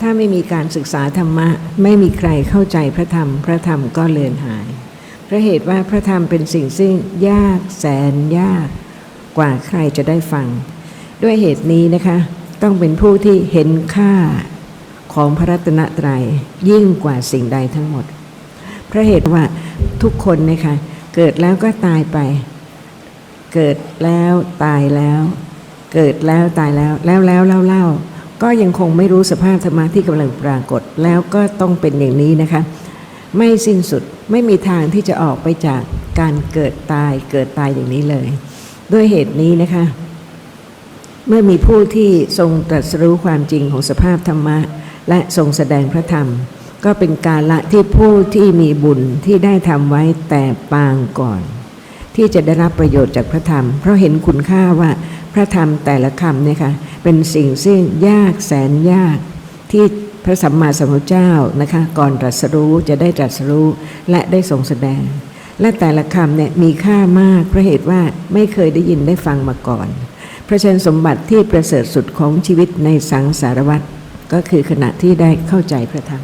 ถ้าไม่มีการศึกษาธรรมะ ไม่มีใครเข้าใจพระธรรม พระธรรมก็เลือนหายเพราะเหตุว่าพระธรรมเป็นสิ่งซึ่งยากแสนยากกว่าใครจะได้ฟัง ด้วยเหตุนี้นะคะ ต้องเป็นผู้ที่เห็นค่าของพระรัตนตรัยยิ่งกว่าสิ่งใดทั้งหมดเพราะเหตุว่าทุกคนนะคะเกิดแล้วก็ตายไป เกิดแล้วตายแล้ว เกิดแล้วตายแล้วแล้วแล้วเล่าเล่า ก็ยังคงไม่รู้สภาพธรรมะที่กำลังปรากฏ แล้วก็ต้องเป็นอย่างนี้นะคะ ไม่สิ้นสุดไม่มีทางที่จะออกไปจากการเกิดตายเกิดตายอย่างนี้เลย ด้วยเหตุนี้นะคะ เมื่อมีผู้ที่ทรงตรัสรู้ความจริงของสภาพธรรมะ และทรงแสดงพระธรรม ก็เป็นการละที่ผู้ที่มีบุญที่ได้ทำไว้แต่ปางก่อน ที่จะได้รับประโยชน์จากพระธรรม เพราะเห็นคุณค่าว่าพระธรรมแต่ละคำเนี่ยค่ะ เป็นสิ่งซึ่งยากแสนยากที่พระสัมมาสัมพุทธเจ้านะคะก่อนตรัสรู้จะได้ตรัสรู้และได้ทรงแสดง และแต่ละคำเนี่ยมีค่ามากเพราะเหตุว่าไม่เคยได้ยินได้ฟังมาก่อน พระชนสมบัติที่ประเสริฐสุดของชีวิตในสังสารวัตรก็คือขณะที่ได้เข้าใจพระธรรม